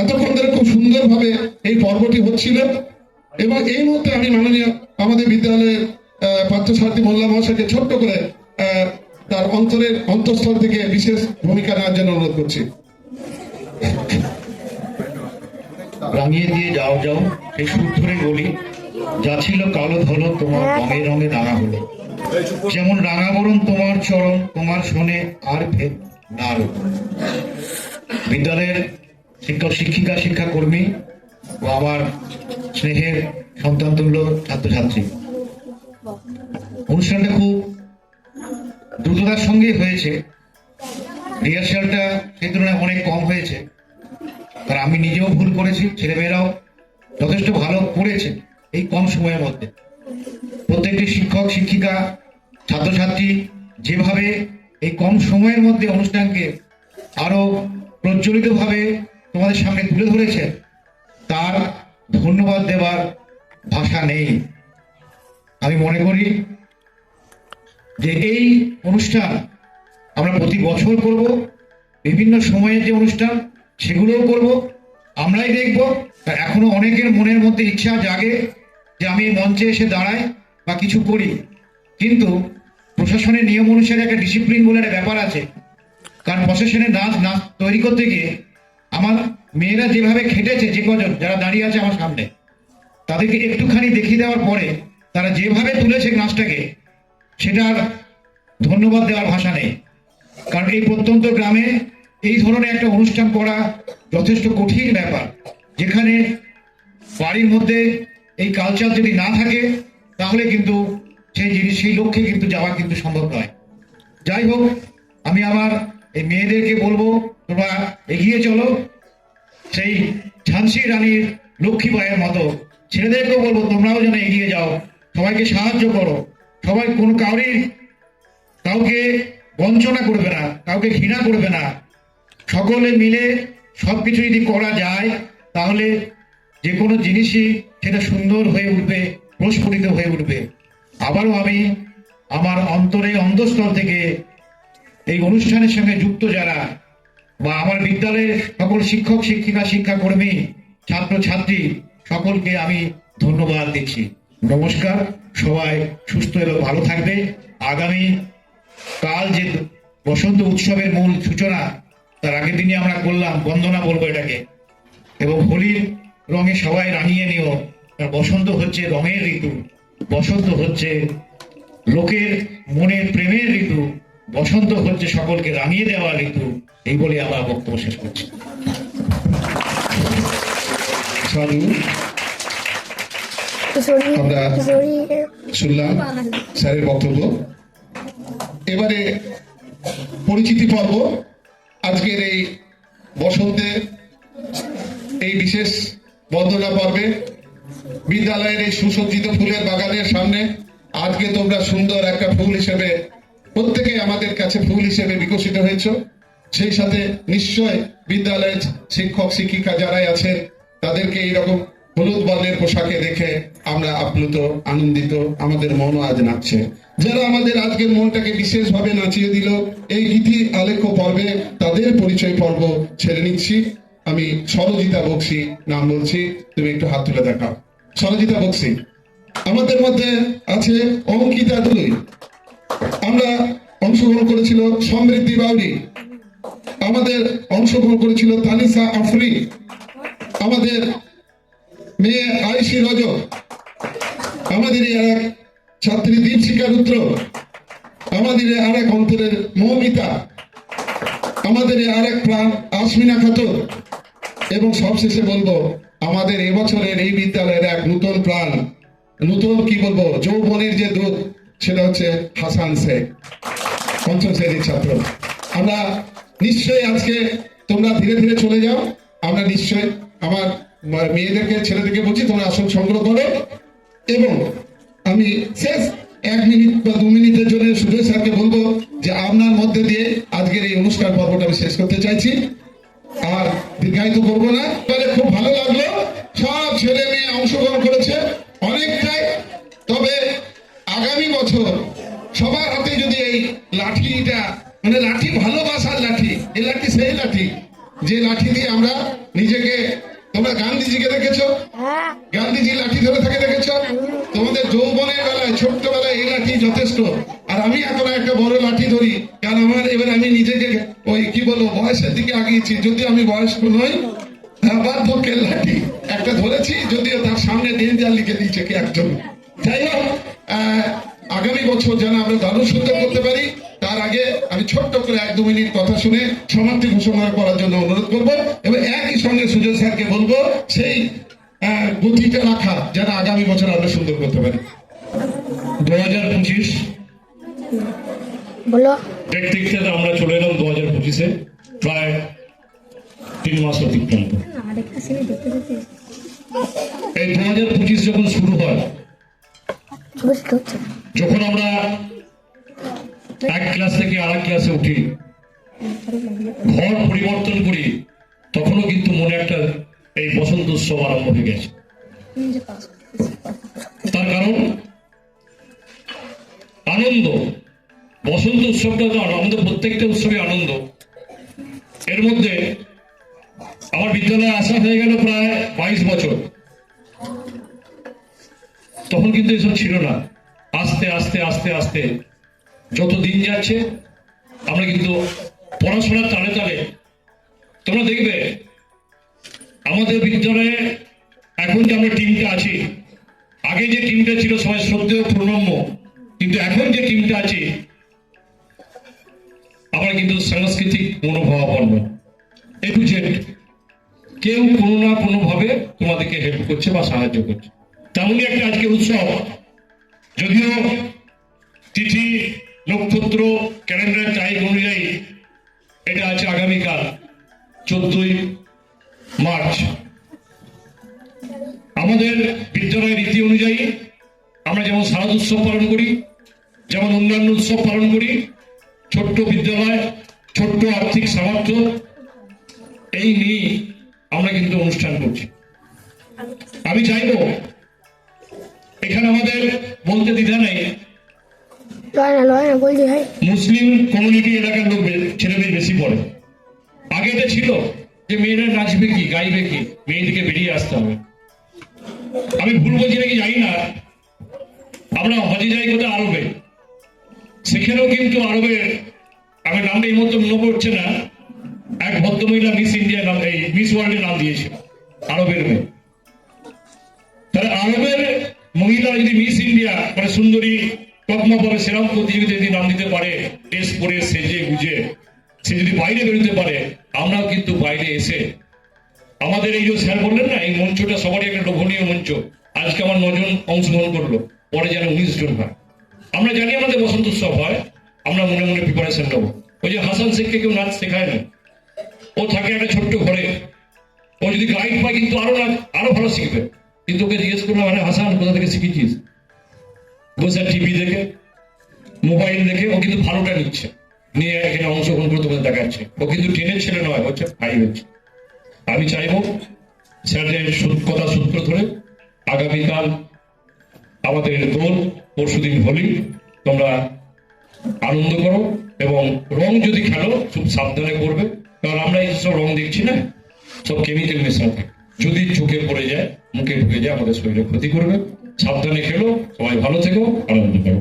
এতক্ষণ ধরে খুব সুন্দরভাবে এই পর্বটি হচ্ছিল। এবং এই মুহূর্তে আমি মাননীয় আমাদের বিদ্যালয়ের পার্থসারথী মোল্লা মহাশয়কে ছোট্ট করে তার অন্তরের অন্তঃস্থল থেকে বিশেষ ভূমিকা নেওয়ার জন্য অনুরোধ করছি। রাঙিয়ে দিয়ে যাও যাও। এই সুর ধরে বলি যা ছিল কালো ধলো, তোমার রঙে রঙে রাঙা হলো। যেমন রাঙা বরণ তোমার চরণ, তোমার শোনে আর ভেদ না। বিদ্যালয়ের শিক্ষক, শিক্ষিকা, শিক্ষাকর্মী ও আমার স্নেহের সন্তান তুল্য ছাত্রছাত্রী। অনুষ্ঠানটা খুব দ্রুততার সঙ্গে হয়েছে। রিহার্সালটা সেই তুলনায় অনেক কম হয়েছে। আর আমি নিজেও ভুল করেছি, ছেলেমেয়েরাও যথেষ্ট ভালো করেছে এই কম সময়ের মধ্যে। প্রত্যেকটি শিক্ষক, শিক্ষিকা, ছাত্রছাত্রী যেভাবে এই কম সময়ের মধ্যে অনুষ্ঠানকে আরও প্রজ্বলিতভাবে তোমাদের সামনে তুলে ধরেছে, তার ধন্যবাদ দেওয়ার ভাষা নেই। আমি মনে করি যে এই অনুষ্ঠান আমরা প্রতি বছর করব, বিভিন্ন সময়ের যে অনুষ্ঠান, সেগুলোও করব, আমরাই দেখব। এখনও অনেকের মনের মধ্যে ইচ্ছা জাগে যে আমি মঞ্চে এসে দাঁড়াই বা কিছু করি। কিন্তু প্রশাসনের নিয়ম অনুসারে একটা ডিসিপ্লিন বলে একটা ব্যাপার আছে। কারণ প্রশাসনের নাচ নাচ তৈরি করতে গিয়ে আমার মেয়েরা যেভাবে খেটেছে যে কজন, যারা দাঁড়িয়ে আছে আমার সামনে, তাদেরকে একটুখানি দেখিয়ে দেওয়ার পরে তারা যেভাবে তুলেছে নাচটাকে সেটার ধন্যবাদ দেওয়ার ভাষা নেই। কারণ এই প্রত্যন্ত গ্রামে এই ধরনের একটা অনুষ্ঠান করা যথেষ্ট কঠিন ব্যাপার, যেখানে বাড়ির মধ্যে এই কালচার যদি না থাকে, তাহলে কিন্তু সেই জিনিস, সেই লক্ষ্যে কিন্তু যাওয়া কিন্তু সম্ভব নয়। যাই হোক, আমি আমার এই মেয়েদেরকে বলব, তোমরা এগিয়ে চলো। সেই ঝান্সি রানীর লক্ষ্মী লক্ষ্মীবাইয়ের মতো। ছেলেদেরকেও বলব, তোমরাও যেন এগিয়ে যাও। সবাইকে সাহায্য করো। সবাই কোনো কাউরির, কাউকে বঞ্চনা করবে না, কাউকে ঘৃণা করবে না। সকলে মিলে সবকিছু যদি করা যায়, তাহলে যে কোনো জিনিসই সেটা সুন্দর হয়ে উঠবে, প্রস্ফুটিত হয়ে উঠবে। আবারও আমি আমার অন্তরে অন্তঃস্থল থেকে এই অনুষ্ঠানের সঙ্গে যুক্ত যারা, বা আমার বিদ্যালয়ের সকল শিক্ষক, শিক্ষিকা, শিক্ষাকর্মী ছাত্র ছাত্রী সকলকে আমি ধন্যবাদ দিচ্ছি। নমস্কার, সবাই সুস্থ এবং ভালো থাকবে। আগামী কাল যে বসন্ত উৎসবের মূল সূচনা, তার আগের দিনই আমরা করলাম, বন্দনা বলব এটাকে। এবং হোলির রঙে সবাই রাঙিয়ে নিও। বসন্ত হচ্ছে রঙের ঋতু। বসন্ত হচ্ছে লোকের মনের প্রেমের ঋতু। বসন্ত হচ্ছে সকলকে রাঙিয়ে দেওয়া ঋতু এই বলে আমার বক্তব্য শেষ করছি। আমরা- শুনলাম স্যারের বক্তব্য। এবারে পরিচিতি পর্ব আজকের এই বসন্তে এই বিশেষ বন্দনা পর্বে। বিদ্যালয়ের এই সুসজ্জিত ফুলের বাগানের সামনে আজকে তোমরা সুন্দর একটা ফুল হিসেবে প্রত্যেকে আমাদের কাছে ফুল হিসেবে বিকশিত হয়েছ। সেই সাথে নিশ্চয় বিদ্যালয়ের শিক্ষক, শিক্ষিকা যারাই আছেন, তাদেরকে এইরকম হলুদ বর্ণের পোশাকে দেখে আমরা আপ্লুত, আনন্দিত, আমাদের মনও আজ নাচছে। যারা আমাদের আজকের মনটাকে বিশেষভাবে নাচিয়ে দিল, এই গীতি আলেখ্য পর্বে তাদের পরিচয় পর্ব ছেড়ে নিচ্ছি। আমি সরজিতা বক্সি নাম বলছি, তুমি একটু হাত তুলে দেখাও। সরজিতা বক্সি, আমাদের মধ্যে আছে অঙ্কিতা দুলুই। আমরা অংশগ্রহণ করেছিল সমৃদ্ধি বাউরি। আমাদের অংশগ্রহণ করেছিল তানিসা আফরি। আমাদের মেয়ে আয়সি রজ আমাদের এক ছাত্রী দীপশিকা রুদ্র। আমাদের আর এক অন্তরের মৌমিতা। আমাদের আর এক প্রাণ আসমিনা খাতুন। এবং সবশেষে বলব, আমাদের এবছরের এই বিদ্যালয়ের এক নূতন প্রাণ। নূতন কি বলব? যৌবনের যে দূত সেটা হচ্ছে হাসান শেখ, পঞ্চম শ্রেণির ছাত্র। আমরা নিশ্চয়ই আজকে তোমরা ধীরে ধীরে চলে যাও। আমরা নিশ্চয় আমার মেয়েদেরকে, ছেলেদেরকে বলছি, তোমরা আসন সংগ্রহ করো। এবং আমি শেষ এক মিনিট বা দু মিনিটের জন্য সুজয় স্যারকে বলব যে আপনার মধ্যে দিয়ে আজকের এই অনুষ্ঠান পর্বটা আমি শেষ করতে চাইছি। আর দীর্ঘায়িত করব না। তাহলে খুব ভালো লাগল। সব ছেলে মেয়ে অংশগ্রহণ করেছে। আগামী বছর সবার হাতে যদি এই লাঠিটা মানে লাঠি ভালোবাসার লাঠি, এই লাঠি সেই লাঠি, যে লাঠি দিয়ে আমরা নিজেকে, তোমরা গান্ধীজিকে দেখেছ? গান্ধীজি লাঠি ধরে থাকে দেখেছ? তোমাদের যৌবনের বেলায়, ছোট্টবেলায় এই লাঠি যথেষ্ট। আর আমি এখন একটা বড় লাঠি ধরি, কারণ আমার এবার আমি নিজেকে, ওই কি বলব, বয়সের দিকে আগিয়েছি। যদি আমি বয়স্ক নই বার্ধক্যের লাঠি একটা ধরেছি, যদিও তার সামনে ডেঞ্জার লিখে দিয়েছে কি একজন। যাই হোক আগামী বছর যেন আমরা দারুণ সুন্দর করতে পারি তার আগে আমি ছোট্ট করে এক দু মিনিট কথা শুনে সমাপ্তি ঘোষণা করার জন্য অনুরোধ করব এবং একই সঙ্গে সুজয় স্যারকে বলব সেই গতিটা রাখা যেন আগামী বছর আমরা সুন্দর করতে পারি। দু হাজার পঁচিশ। দেখতে আমরা চলে এলাম দু হাজার পঁচিশে প্রায় তিন মাস অতিক্রান্ত। এই দু হাজার পঁচিশ যখন শুরু হয় যখন আমরা এক ক্লাস থেকে আর ক্লাসে উঠি, ঘর পরিবর্তন করি, তখনও কিন্তু মনে একটা এই বসন্ত উৎসব আরম্ভ হয়ে গেছে। তার কারণ, আনন্দ। বসন্ত উৎসবটা তো আনন্দ প্রত্যেকটা উৎসবে আনন্দ। এর মধ্যে আমার বিদ্যালয়ে আসা হয়ে গেল প্রায় বাইশ বছর। তখন কিন্তু এসব ছিল না। আস্তে আস্তে আস্তে আস্তে যত দিন যাচ্ছে, আমরা কিন্তু পড়াশোনার তালে তালে তোমরা দেখবে, আমাদের বিদ্যালয়ে এখন যে আমরা টিমটা আছি, আগে যে টিমটা ছিল সবাই শ্রদ্ধেয় প্রণম্য, কিন্তু এখন যে টিমটা আছে, আমরা কিন্তু সাংস্কৃতিক মনোভাবাপন্ন। এ টু কেউ কোনো না কোনো ভাবে তোমাদেরকে হেল্প করছে বা সাহায্য করছে। তেমনই একটা আজকে উৎসব। যদিও তিথি, নক্ষত্র, ক্যালেন্ডার, তারিখ অনুযায়ী এটা আছে আগামীকাল, চোদ্দই মার্চ। আমাদের বিদ্যালয়ের রীতি অনুযায়ী আমরা যেমন শারদ উৎসব পালন করি, যেমন অন্যান্য উৎসব পালন করি, ছোট্ট বিদ্যালয়, ছোট্ট আর্থিক সামর্থ্য, এই নিয়ে আমরা কিন্তু অনুষ্ঠান করছি। আমি চাইব এখানে আমাদের বলতে দ্বিধা নেই। মুসলিম কমিউনিটি এলাকার লোক বে- ছেলে মেয়ে বেশি পড়ে। আগে ছিল যে মেয়েরা নাচবে কি গাইবে কি মেয়েদেরকে বেরিয়ে আসতে হবে। আমি ভুল বলছি নাকি জানি না। আমরা হজে যাই কোথায় আরবে। সেখানেও কিন্তু আরবের আমি নামটা এই মতো মনে পড়ছে না। এক ভদ্রমহিলা মিস ইন্ডিয়া নাম এই মিস ওয়ার্ল্ডের নাম দিয়েছে আরবের মেয়ে। তাহলে আরবের মহিলা যদি মিস ইন্ডিয়া মানে সুন্দরী, তকমা পাবে সেরকম প্রতিযোগিতা যদি নাম দিতে পারে ড্রেস পরে সেজে গুজে, সে যদি বাইরে বেরোতে পারে, আমরাও কিন্তু বাইরে এসে, আমাদের এই যে স্যার বললেন না, এই মঞ্চটা সবারই একটা লোভনীয় মঞ্চ। আজকে আমার নজন অংশগ্রহণ করল, পরে যেন উনিশ জন হয়। আমরা জানি আমাদের বসন্ত উৎসব হয়, আমরা মনে মনে প্রিপারেশন নেব। ওই যে হাসান শেখকে কেউ নাচ শেখায় না ও থাকে একটা ছোট্ট ঘরে। ও যদি গাইড পায়, কিন্তু আরও নাচ, আরও ভালো শিখবে। কিন্তু ওকে জিজ্ঞেস করলাম মানে হাসান, কোথা থেকে শিখেছিস? বসে টিভি দেখে, মোবাইল দেখে, ও কিন্তু ভালোটা নিচ্ছে। নিয়ে এখানে অংশগ্রহণ করে তোমাদের দেখাচ্ছে। ও কিন্তু টেনের ছেলে নয় হচ্ছে ফাইভ হচ্ছে। আমি চাইব স্যারের কথা সূত্র ধরে, আগামীকাল আমাদের দোল, পরশুদিন হোলি, তোমরা আনন্দ করো এবং রং যদি খেলো, খুব সাবধানে করবে। কারণ আমরা এই সব রং দেখছি না, সব কেমিক্যাল মেশানো যদি চোখে পড়ে যায় মুখে ঢুকে যায় আমাদের শরীরে ক্ষতি করবে। সাবধানে খেলো সবাই ভালো থেকো আনন্দ করো।